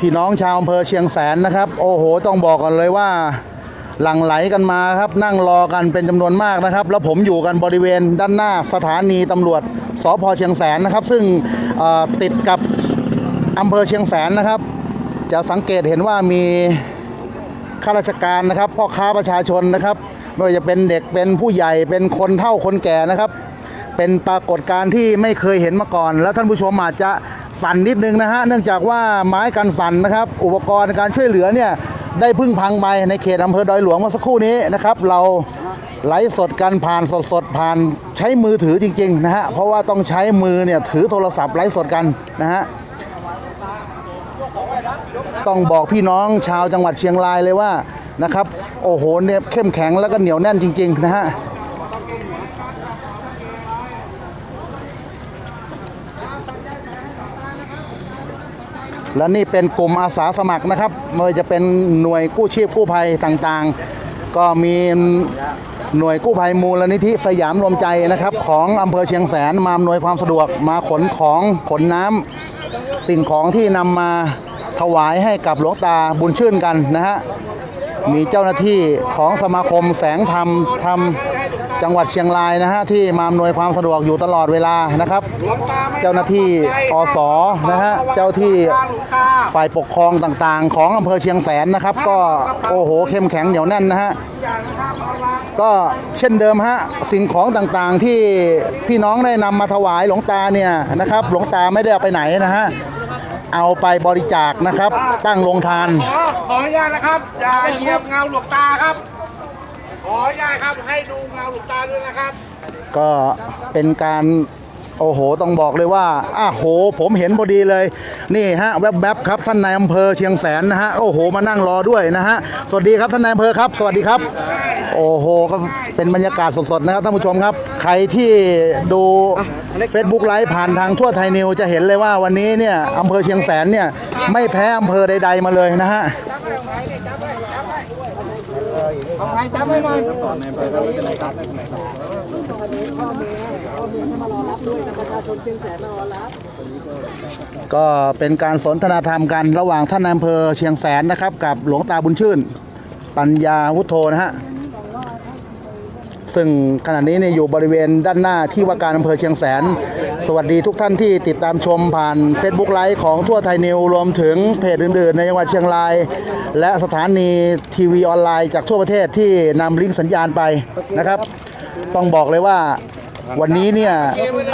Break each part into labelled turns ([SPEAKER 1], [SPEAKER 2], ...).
[SPEAKER 1] พี่น้องชาวอำเภอเชียงแสนนะครับ โอ้โห ต้องบอกกันเลยว่า หลั่งไหลกันมาครับ นั่งรอกันเป็นจำนวนมากนะครับ แล้วผมอยู่กันบริเวณด้านหน้าสถานีตำรวจสพเชียงแสนนะครับ ซึ่งติดกับอำเภอเชียงแสนนะครับ จะสังเกตเห็นว่ามีข้าราชการนะครับพ่อค้าประชาชนนะครับไม่ว่าจะเป็นเด็กเป็นผู้ใหญ่เป็นคนเฒ่าคนแก่นะครับ เป็นปรากฏการณ์ที่ไม่เคยเห็นมาก่อน แล้วท่านผู้ชมอาจจะสั่นนิดนึงนะฮะเนื่องจากว่าไม้กันสั่นนะครับ อุปกรณ์การช่วยเหลือเนี่ยได้พึ่งพังไปในเขตอำเภอดอยหลวงเมื่อสักครู่นี้นะครับ เราไลฟ์สดกันผ่านสดๆผ่านใช้มือถือจริงๆนะฮะเพราะว่าต้องใช้มือเนี่ยถือโทรศัพท์ไลฟ์สดกันนะฮะต้องบอกพี่น้องชาวจังหวัดเชียงรายเลยว่านะครับโอ้โหเนี่ยเข้มแข็งแล้วก็เหนียวแน่นจริง ๆ นะฮะ และนี่เป็นกลุ่มอาสาสมัครนะครับไม่ว่าจะเป็นหน่วยกู้ชีพกู้ภัยต่างๆ ก็มีหน่วยกู้ภัยมูลนิธิสยามรวมใจนะครับ ของอำเภอเชียงแสนมาอำนวยความสะดวกมาขนของขนน้ำสิ่งของที่นำมาถวายให้กับหลวงตาบุญชื่นกันนะฮะมีเจ้าหน้าที่ของสมาคมแสงธรรมธรรม จังหวัดเชียงรายนะฮะที่มาอำนวยความสะดวกอยู่ตลอดเวลานะครับ เจ้าหน้าที่อสนะฮะเจ้าที่ฝ่ายปกครองต่างๆ ของอำเภอเชียงแสนนะครับ ก็โอ้โหเข้มแข็งเหนียวแน่นนะฮะก็เช่นเดิมฮะสิ่งของต่างๆที่พี่น้องได้นำมาถวายหลวงตาเนี่ยนะครับ หลวงตาไม่ได้เอาไปไหนนะฮะเอาไปบริจาคนะครับ ตั้งโรงทาน
[SPEAKER 2] ขออนุญาตนะครับอย่าเหยียบเงาหลวงตาครับ ออนุญาตครับให้ดูเงาหลวงตาด้วยนะครับ
[SPEAKER 1] ก็เป็นการโอ้โห ต้องบอกเลยว่าอ้าโห ผมเห็นพอดีเลย นี่ฮะแวบๆครับท่านนายอำเภอเชียงแสนนะฮะ โอ้โห มานั่งรอด้วยนะฮะ สวัสดีครับท่านนายอำเภอครับ สวัสดีครับ โอ้โห ก็เป็นบรรยากาศสดๆนะครับท่านผู้ชมครับ ใครที่ดู Facebook ไลฟ์ผ่านทางทั่วไทยนิวจะเห็นเลยว่าวันนี้เนี่ยอำเภอเชียงแสนเนี่ยไม่แพ้อำเภอใด ๆมาเลยนะฮะ เอา
[SPEAKER 3] ใครจับไว้หน่อยสอนในไปไม่เป็นไรครับไม่เป็ไรครับพ่อมย์พอมย์ให้มารอรับด้วยนประชาชนเชียงแสนมารอรับ
[SPEAKER 1] ก็เป็นการสนทนาธรรมกันระหว่างท่านอำเภอเชียงแสนนะครับ กับหลวงตาบุญชื่น ปัญญาวุฒโธนะฮะซึ่งขณะนี้เนี่ยอยู่บริเวณด้านหน้าที่ว่าการอำเภอเชียงแสน สวัสดีทุกท่านที่ติดตามชมผ่าน Facebook ไลฟ์ของทั่วไทยนิวรวมถึงเพจอื่นๆ ในจังหวัดเชียงราย และสถานีทีวีออนไลน์จากทั่วประเทศที่นำลิงก์สัญญาณไปนะครับ ต้องบอกเลยว่าวันนี้เนี่ย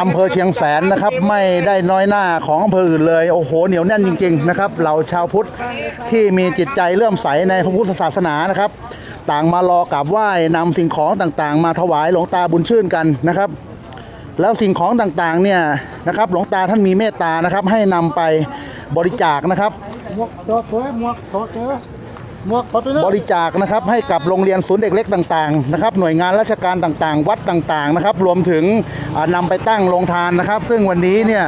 [SPEAKER 1] อำเภอเชียงแสนนะครับไม่ได้น้อยหน้าของอำเภออื่นเลย โอ้โหเหนียวแน่นจริงๆนะครับเราชาวพุทธที่มีจิตใจเลื่อมใสในพระพุทธศาสนานะครับ ต่างมารอกราบไหว้นำสิ่งของต่างๆ มาถวายหลวงตาบุญชื่นกันนะครับ แล้วสิ่งของต่างๆเนี่ยนะครับหลวงตาท่านมีเมตตานะครับ ให้นำไปบริจาคนะครับ
[SPEAKER 2] หมวกตัวสวยหมวกตัวเจอหมวกตัวนี้
[SPEAKER 1] บริจาคนะครับให้กับโรงเรียนศูนย์เด็กเล็กต่างๆนะครับหน่วยงานราชการต่างๆ วัดต่างๆนะครับ รวมถึงอ่านำไปตั้งโรงทานนะครับ ซึ่งวันนี้เนี่ย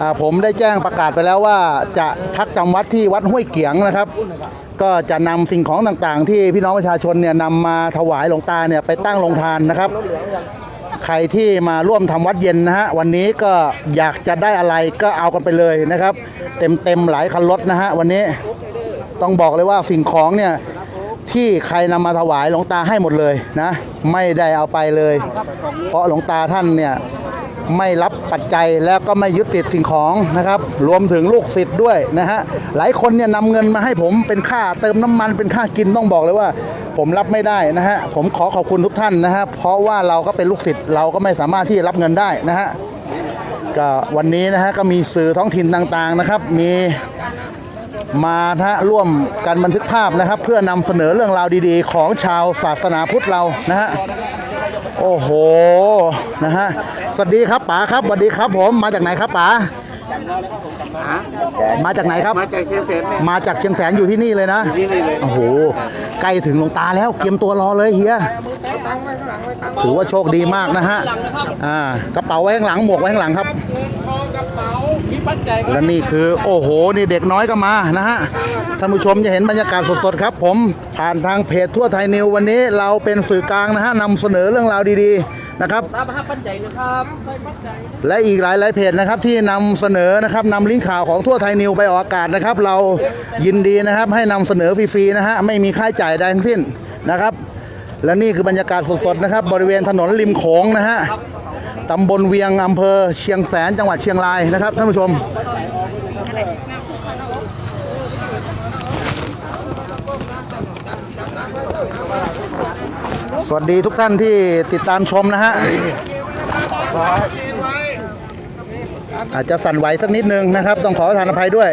[SPEAKER 1] อ่าผมได้แจ้งประกาศไปแล้วว่าจะพักจำวัดที่วัดห้วยเกียงนะครับ ก็จะนำสิ่งของต่างๆ ที่พี่น้องประชาชนเนี่ยนำมาถวายหลวงตาเนี่ยไปตั้งโรงทานนะครับ ใครที่มาร่วมทำวัดเย็นนะฮะวันนี้ก็อยากจะได้อะไรก็เอากันไปเลยนะครับ เต็มๆหลายคันรถนะฮะวันนี้ต้องบอกเลยว่าสิ่งของเนี่ยที่ใครนำมาถวายหลวงตาให้หมดเลยนะ ไม่ได้เอาไปเลย เพราะหลวงตาท่านเนี่ยไม่รับ ปัจจัยแล้วก็ไม่ยึดติดสิ่งของนะครับ รวมถึงลูกศิษย์ด้วยนะฮะหลายคนเนี่ยนำเงินมาให้ผมเป็นค่าเติมน้ำมันเป็นค่ากินต้องบอกเลยว่า ผมรับไม่ได้นะฮะผมขอขอบคุณทุกท่านนะฮะเพราะว่าเราก็เป็นลูกศิษย์เราก็ไม่สามารถที่จะรับเงินได้นะฮะก็วันนี้นะฮะก็มีสื่อท้องถิ่นต่างๆนะครับ มีมานะฮะร่วมกันบันทึกภาพนะครับ เพื่อนำเสนอเรื่องราวดีๆ ของชาวศาสนาพุทธเรานะฮะ โอ้โหนะฮะสวัสดีครับป๋าครับสวัสดีครับผมมาจากไหนครับป๋ามาจากไหนครับ
[SPEAKER 2] มาจากเชียงแสนเนี่ย
[SPEAKER 1] มาจากเชียงแสนอยู่ที่นี่เลยนะ
[SPEAKER 2] ที่นี่เลย
[SPEAKER 1] โอ้โหใกล้ถึงหลวงตาแล้วเตรียมตัวรอเลยเฮียถือว่าโชคดีมากนะฮะอ่ากระเป๋าไว้ข้างหลังหมวกไว้ข้างหลังครับ
[SPEAKER 2] เงินทองกระเป๋าพิม
[SPEAKER 3] ปั้นใจ
[SPEAKER 1] และนี่คือโอ้โหนี่เด็กน้อยก็มานะฮะท่านผู้ชมจะเห็นบรรยากาศสดๆครับ ผมผ่านทางเพจทั่วไทยนิววันนี้เราเป็นสื่อกลางนะฮะนำเสนอเรื่องราวดีๆนะครับ
[SPEAKER 3] ตามห้าปั้นใจนะครับปั้นใจ
[SPEAKER 1] และอีกหลายๆเพจนะครับที่นำเสนอนะครับนำลิงก์ข่าวของทั่วไทยนิวไปออกอากาศนะครับ เรายินดีนะครับให้นำเสนอฟรีๆนะฮะไม่มีค่าใช้จ่ายใดทั้งสิ้นนะครับ และนี่คือบรรยากาศสดๆนะครับ บริเวณถนนริมโขงนะฮะ ตำบลเวียงอำเภอเชียงแสนจังหวัดเชียงรายนะครับท่านผู้ชม สวัสดีทุกท่านที่ติดตามชมนะฮะ อาจจะสั่นไหวสักนิดนึงนะครับ ต้องขอทานอภัยด้วย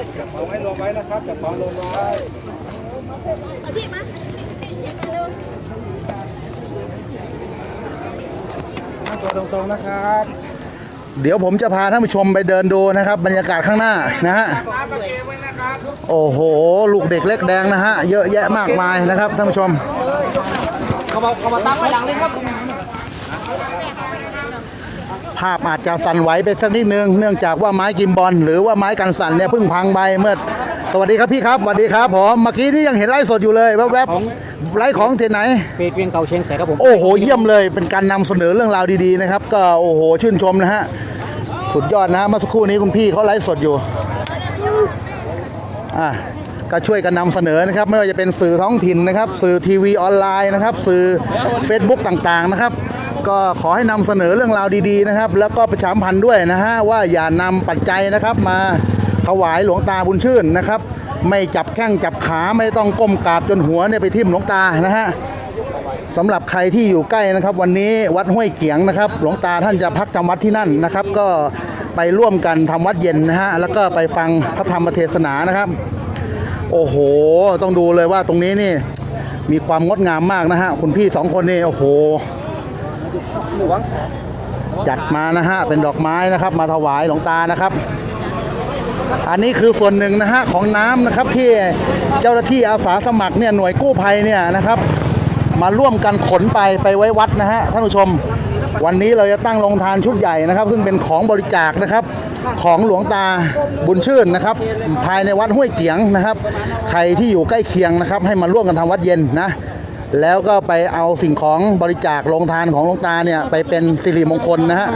[SPEAKER 2] ตัวตรงๆนะครับ
[SPEAKER 1] เดี๋ยวผมจะพาท่านผู้ชมไปเดินดูนะครับ บรรยากาศข้างหน้านะฮะ
[SPEAKER 2] น้ำมาเก็บไว้นะครับ
[SPEAKER 1] โอ้โห ลูกเด็กเล็กแดงนะฮะ เยอะแยะมากมายนะครับท่านผู้ชม
[SPEAKER 3] เขามาเขามาตั้งไว้หลังเลยครับ
[SPEAKER 1] ภาพอาจจะสั่นไหวไปสักนิดนึงเนื่องจากว่าไม้กิมบอลหรือว่าไม้กันสั่นเนี่ยเพิ่งพังไปเมื่อสวัสดีครับพี่ครับสวัสดีครับผมเมื่อกี้นี่ยังเห็นไลฟ์สดอยู่เลยแวบๆไลฟ์ของที่ไหน
[SPEAKER 3] เพจเวียงเก่าเชียงแสนครับผม
[SPEAKER 1] โอ้โหเยี่ยมเลยเป็นการนำเสนอเรื่องราวดีๆนะครับ ก็โอ้โหชื่นชมนะฮะสุดยอดนะฮะเมื่อสักครู่นี้คุณพี่เขาไลฟ์สดอยู่อะก็ช่วยกันนำเสนอนะครับ ไม่ว่าจะเป็นสื่อท้องถิ่นนะครับ สื่อทีวีออนไลน์นะครับ สื่อ Facebook ต่างๆนะครับ ก็ขอให้นำเสนอเรื่องราวดีๆนะครับ แล้วก็ประชาสัมพันธ์ด้วยนะฮะว่าอย่านำปัจจัยนะครับมาถวายหลวงตาบุญชื่นนะครับ ไม่จับแข้งจับขาไม่ต้องก้มกราบจนหัวเนี่ยไปทิ่มหลวงตานะฮะสำหรับใครที่อยู่ใกล้นะครับ วันนี้วัดห้วยเกียงนะครับ หลวงตาท่านจะพักจำวัดที่นั่นนะครับ ก็ไปร่วมกันทำวัดเย็นนะฮะแล้วก็ไปฟังพระธรรมเทศนานะครับ โอ้โห ต้องดูเลยว่าตรงนี้นี่มีความงดงามมากนะฮะคุณพี่สองคนนี่โอ้โห จัดมานะฮะเป็นดอกไม้นะครับ มาถวายหลวงตานะครับ อันนี้คือส่วนหนึ่งนะฮะของน้ำนะครับที่เจ้าหน้าที่อาสาสมัครเนี่ยหน่วยกู้ภัยเนี่ยนะครับ มาร่วมกันขนไปไปไว้วัดนะฮะท่านผู้ชม วันนี้เราจะตั้งโรงทานชุดใหญ่นะครับ ซึ่งเป็นของบริจาคนะครับของหลวงตาบุญชื่นนะครับ ภายในวัดห้วยเกียงนะครับ ใครที่อยู่ใกล้เคียงนะครับ ให้มาร่วมกันทำวัดเย็นนะ แล้วก็ไปเอาสิ่งของบริจาคโรงทานของหลวงตาเนี่ยไปเป็นสิริมงคลนะฮะ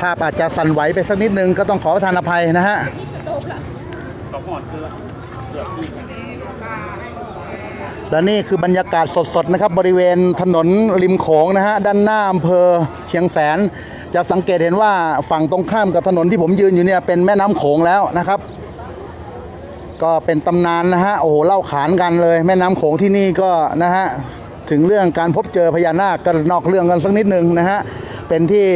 [SPEAKER 1] ภาพอาจจะสั่นไหวไปสักนิดนึงก็ต้องขอประทานอภัยนะฮะและนี่คือบรรยากาศสดๆนะครับบริเวณถนนริมโขงนะฮะด้านหน้าอำเภอเชียงแสน จะสังเกตเห็นว่าฝั่งตรงข้ามกับถนนที่ผมยืนอยู่เนี่ยเป็นแม่น้ำโขงแล้วนะครับ ก็เป็นตำนานนะฮะโอ้โหเล่าขานกันเลย แม่น้ำโขงที่นี่ก็นะฮะถึงเรื่องการพบเจอพญานาคก็นอกเรื่องกันสักนิดหนึ่งนะฮะเป็นที่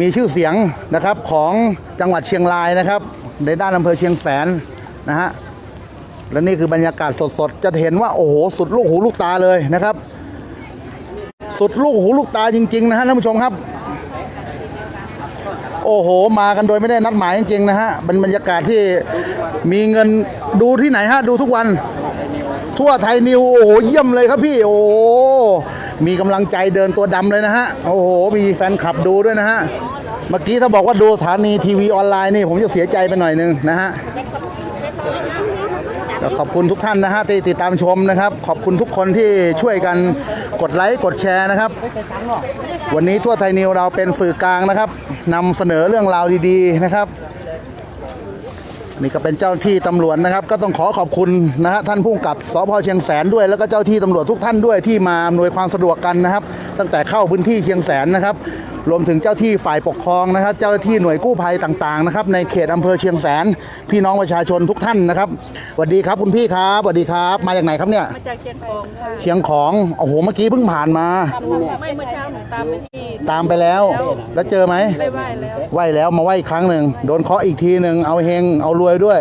[SPEAKER 1] มีชื่อเสียงนะครับของจังหวัดเชียงรายนะครับ ในด้านอำเภอเชียงแสนนะฮะและนี่คือบรรยากาศสดๆ จะเห็นว่าโอ้โหสุดลูกหูลูกตาเลยนะครับ สุดลูกหูลูกตาจริงๆนะฮะท่านผู้ชมครับ โอ้โห มากันโดยไม่ได้นัดหมายจริงๆนะฮะเป็นบรรยากาศที่มีเงินดูที่ไหนฮะ ดูทุกวัน ทั่วไทยนิว โอ้โห เยี่ยมเลยครับพี่ โอ้ มีกำลังใจเดินตัวดำเลยนะฮะ โอ้โห มีแฟนคลับดูด้วยนะฮะ เมื่อกี้ถ้าบอกว่าดูสถานีทีวีออนไลน์นี่ ผมจะเสียใจไปหน่อยนึงนะฮะขอบคุณทุกท่านนะฮะที่ติดตามชมนะครับ ขอบคุณทุกคนที่ช่วยกันกดไลค์กดแชร์นะครับ วันนี้ทั่วไทยนิวเราเป็นสื่อกลางนะครับ นำเสนอเรื่องราวดีๆนะครับ นี่ก็เป็นเจ้าที่ตำรวจนะครับ ก็ต้องขอขอบคุณนะฮะท่านผู้กับสพเชียงแสนด้วย แล้วก็เจ้าที่ตำรวจทุกท่านด้วยที่มาอำนวยความสะดวกกันนะครับ ตั้งแต่เข้าพื้นที่เชียงแสนนะครับ รวมถึงเจ้าที่ฝ่ายปกครองนะครับ เจ้าหน้าที่หน่วยกู้ภัยต่างๆนะครับในเขตอำเภอเชียงแสน พี่น้องประชาชนทุกท่านนะครับสวัสดีครับคุณพี่ครับสวัสดีครับ มาจากไหนครับเนี่ย
[SPEAKER 4] มาจากเชียงของค่ะ
[SPEAKER 1] เชียงของโอ้โหเมื่อกี้เพิ่งผ่านมา
[SPEAKER 4] ไม่เมื่อเช้าหนูตามไปที่
[SPEAKER 1] ตามไปแล้ว แล้วเจอไหม
[SPEAKER 4] ไปไหว้แล้ว
[SPEAKER 1] ไหวแล้วมาไหวอีกครั้งหนึ่งโดนเคาะอีกทีหนึ่งเอาเฮงเอารวยด้วย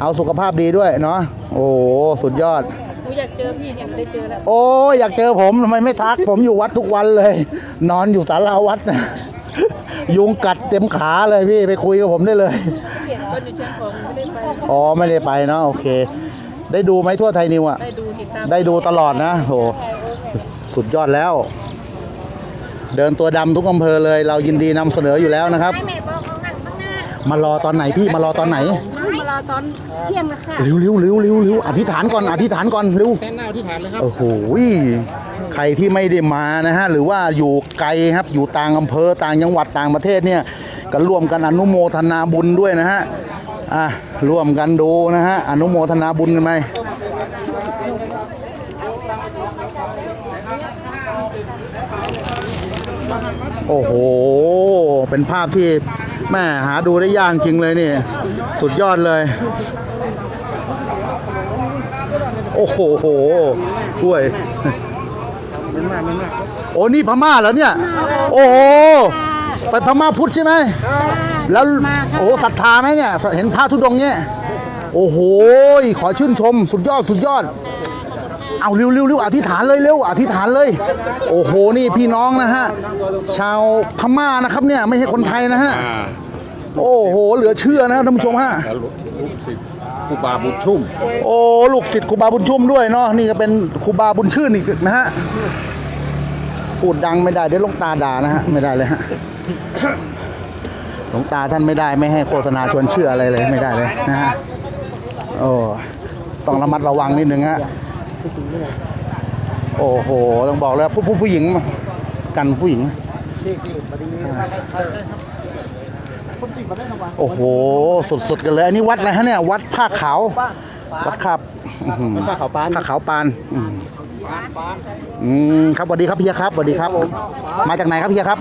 [SPEAKER 1] เอาสุขภาพดีด้วยเนาะโอ้โหสุดยอด
[SPEAKER 4] ห นูอยากเจอพี่เนี่ยได้เจอแล้ว
[SPEAKER 1] โอ้ยอยากเจอผมทำไมไม่ทัก ผมอยู่วัดทุกวันเลย นอนอยู่ศาลาวัดนะยุงกัดเต็มขาเลยพี่ไปคุยกับผมได้เลย
[SPEAKER 4] วันอยู่เชียงของไม่ได้ไป
[SPEAKER 1] อ๋อไม่ได้ไปเนาะโอเค ได้ดูไหมทั่วไทยนิวอะ
[SPEAKER 4] ได้ดูติดตาม
[SPEAKER 1] ได้ดูตลอดนะโหสุดยอดแล้ว เดินตัวดำทุกอำเภอเลย เรายินดีนำเสนออยู่แล้วนะครับมารอตอนไหนพี่มารอตอนไหน
[SPEAKER 5] มารอตอน เที่ยงแล้วค่ะ
[SPEAKER 1] เร็วเร็วเร็วเร็วเร็วอธิษฐานก่อนอธิษฐานก่อนเร็ว
[SPEAKER 2] แค่หน้าที่ฐานเลยครับ
[SPEAKER 1] โอ้โหใครที่ไม่ได้มานะฮะหรือว่าอยู่ไกลครับอยู่ต่างอำเภอต่างจังหวัดต่างประเทศเนี่ยก็ร่วมกันอนุโมทนาบุญด้วยนะฮะอะร่วมกันดูนะฮะอนุโมทนาบุญกันไหมโอ้โห เป็นภาพที่ แม่หาดูได้ยากจริงเลยนี่ สุดยอดเลย โอ้โหกล้วยโอ้นี่พม่าเหรอเนี่ย โอ้โหไปพม่าพุทธใช่ไหมแล้วโอ้ศรัทธาไหมเนี่ย เห็นพระธุดงค์เนี่ย โอ้โห ขอชื่นชม สุดยอด สุดยอด เอาเร็วเร็วเร็วอธิษฐานเลยเร็วอธิษฐานเลย โอ้โหนี่พี่น้องนะฮะชาวพม่านะครับเนี่ยไม่ใช่คนไทยนะฮะโอ้โห เหลือเชื่อนะท่านผู้ชมฮะ
[SPEAKER 2] ลูกศิษย์ครูบาบุญชุ่ม
[SPEAKER 1] โอ้ลูกศิษย์ครูบาบุญชุ่มด้วยเนาะนี่ก็เป็นครูบาบุญชื่นอีกนะฮะพูดดังไม่ได้เดี๋ยวหลวงตาด่านะฮะไม่ได้เลยฮะหลวงตาท่านไม่ได้ไม่ให้โฆษณาชวนเชื่ออะไรเลยไม่ได้เลยนะฮะโอ้ต้องระมัดระวังนิดนึงฮะ โอ้โห ต้องบอกแล้วผู้ผู้ผู้หญิงกันผู้หญิงโอ้โหสุดๆกันเลย อันนี้วัดอะไรฮะเนี่ยวัดผ้าขาววัดครับผ้าขาวปานผ้าขาวปานอืมอืมครับสวัสดีครับพี่ครับสวัสดีครับ มาจากไหนครับพี่ครับ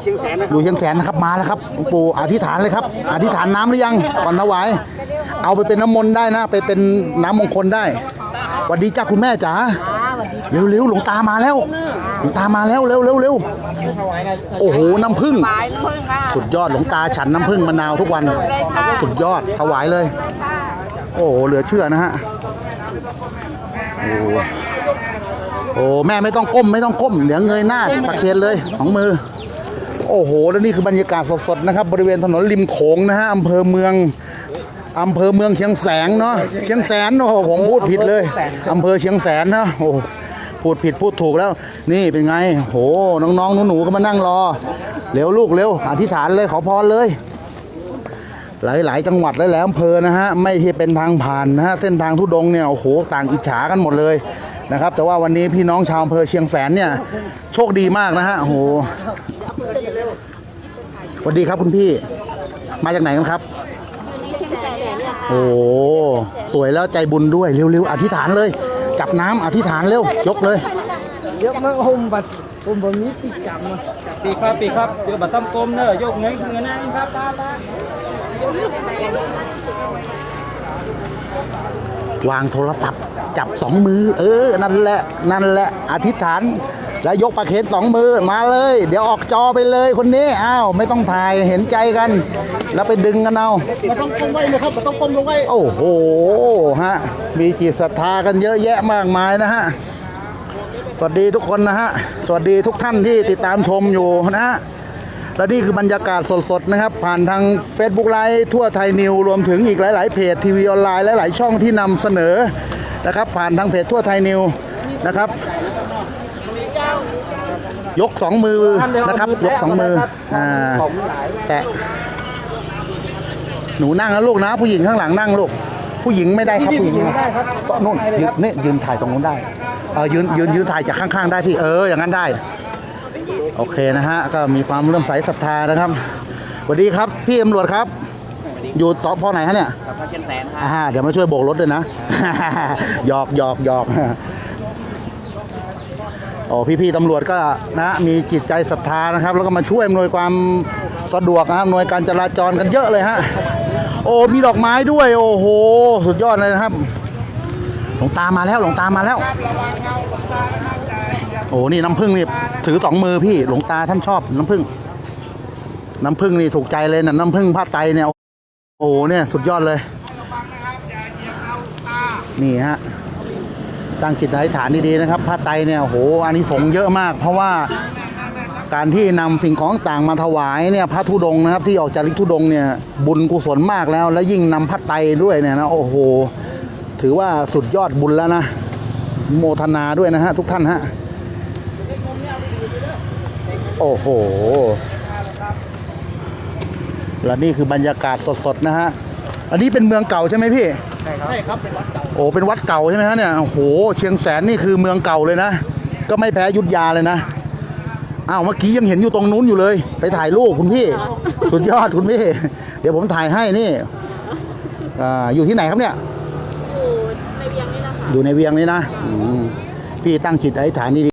[SPEAKER 3] เชียงแสนนะ
[SPEAKER 1] อยู่เชียงแสนนะครับมาแล้วครับหลวงปู่อธิษฐานเลยครับ อธิษฐานน้ำหรือยังก่อนถวาย เอาไปเป็นน้ำมนต์ได้นะ ไปเป็นน้ำมงคลได้ สวัสดีจ้าคุณแม่จ๋าเร็วๆหลวงตามาแล้วหลวงตามาแล้วเร็วเร็วเร็วโอ้โหน้ำผึ้ง
[SPEAKER 5] ปลายน้ำผึ้งค่ะ
[SPEAKER 1] สุดยอดหลวงตาฉันน้ำผึ้งมะนาวทุกวัน สุดยอดถวายเลย โอ้โหเหลือเชื่อนะฮะโอ้โอ้แม่ไม่ต้องก้มไม่ต้องก้มเดี๋ยวเงยหน้าตะเคียนเลยของมือ โอ้โห แล้วนี่คือบรรยากาศสดๆนะครับ บริเวณถนนริมโขงนะฮะอำเภอเมือง อำเภอเมืองเชียงแสนเนาะเชียงแสนโอ้โหผมพูดผิดเลยอำเภอเชียงแสนนะโอ้พูดผิดพูดถูกแล้ว นี่เป็นไง โห น้องๆหนูๆก็มานั่งรอ เร็วลูกเร็วอธิษฐานเลยขอพรเลย หลายๆ จังหวัดหลายๆอำเภอนะฮะไม่ใช่เป็นทางผ่านนะฮะเส้นทางทุดงค์เนี่ยโอ้โหต่างอิจฉากันหมดเลยนะครับ แต่ว่าวันนี้พี่น้องชาวอำเภอเชียงแสนเนี่ยโชคดีมากนะฮะโอ้โหสวัสดีครับคุณพี่มาจากไหนกันครับ โอ้โหสวยแล้วใจบุญด้วยเร็วๆอธิษฐานเลย จับน้ำอธิษฐานเร็วยกเลย
[SPEAKER 3] เยอะมากห่มบัดห่มแบบนี้ติดจำนะปีครับปีครับเดี๋ยวบัดต้มกลมเนอะยกเงินเงินนั่งครับป้าป้าวา
[SPEAKER 1] งโทรศัพท์ จับสองมือ เออ นั่นแหละ นั่นแหละ อธิษฐาน แล้วยกประเคนสองมือมาเลย เดี๋ยวออกจอไปเลยคนนี้อ้าวไม่ต้องถ่ายเห็นใจกัน แล้วไปดึงกันเอา
[SPEAKER 2] มาต้องก้มไว้นะครับมาต้องก้มลงไว้
[SPEAKER 1] โอ้โหฮะมีจิตศรัทธากันเยอะแยะมากมายนะฮะสวัสดีทุกคนนะฮะสวัสดีทุกท่านที่ติดตามชมอยู่นะฮะและนี่คือบรรยากาศสดๆนะครับ ผ่านทาง Facebook ไลฟ์ทั่วไทยนิว รวมถึงอีกหลาย ๆ เพจทีวีออนไลน์หลายๆช่องที่นำเสนอนะครับ ผ่านทางเพจทั่วไทยนิวนะครับ ยกสองมือนะครับ ยกสองมืออ่าแตะหนูนั่งนะลูกนะ ผู้หญิงข้างหลังนั่งลูกผู้หญิงไม่ได้ครับผู้หญิงไม่ได้ครับนู่นยืนนี่ยืนถ่ายตรงนู้นได้เออยืนยืนยืนถ่ายจากข้างๆได้พี่เอออย่างนั้นได้ โอเคนะฮะก็มีความเริ่อมใสศรัทธานะครับสวัสดีครับพี่ตำรวจครับ อยู่สพไหนฮะเนี่ย
[SPEAKER 3] พระเชียงแสนครับ
[SPEAKER 1] อ่าเดี๋ยวมาช่วยโบกรถด้วยนะหยอกหยอกหยอก โอ้พี่ๆตำรวจก็นะมีจิตใจศรัทธานะครับ แล้วก็มาช่วยอำนวยความสะดวกนะครับอำนวยการจราจรกันเยอะเลยฮะโอ้มีดอกไม้ด้วย โอ้โห สุดยอดเลยนะครับ หลวงตามาแล้วหลวงตามาแล้ว โอ้นี่น้ำผึ้งนี่ถือสองมือพี่หลวงตาท่านชอบน้ำผึ้งน้ำผึ้งนี่ถูกใจเลยนะน้ำผึ้งผ้าไตเนี่ยโอ้เนี่ยสุดยอดเลย นี่ฮะ ตั้งจิตอธิษฐานดีๆนะครับผ้าไตรเนี่ยโหอันนี้สงเยอะมาก เพราะว่าการที่นำสิ่งของต่างมาถวายเนี่ยพระธุดงนะครับ ที่ออกจากลิธุดงเนี่ยบุญกุศลมากแล้ว และยิ่งนำพระไตรด้วยเนี่ยนะโอ้โห ถือว่าสุดยอดบุญแล้วนะ โมทนาด้วยนะฮะทุกท่านฮะโอ้โห และนี่คือบรรยากาศสดๆนะฮะ อันนี้เป็นเมืองเก่าใช่ไหมพี่
[SPEAKER 3] ใช่ครับเป็นวัดเก่า
[SPEAKER 1] โอ้เป็นวัดเก่าใช่ไหมฮะเนี่ยโอ้โหเชียงแสนนี่คือเมืองเก่าเลยนะ ก็ไม่แพ้อยุทธยาเลยนะอ้าวเมื่อกี้ยังเห็นอยู่ตรงนู้นอยู่เลย ไปถ่ายรูปคุณพี่ สุดยอดคุณพี่ เดี๋ยวผมถ่ายให้นี่อ่าอยู่ที่ไหนครับเนี่ย
[SPEAKER 4] อยู่ในเวียงนี่แหละค่ะ
[SPEAKER 1] อยู่ในเวียงนี่นะอืมพี่ตั้งจิตอธิษฐานดี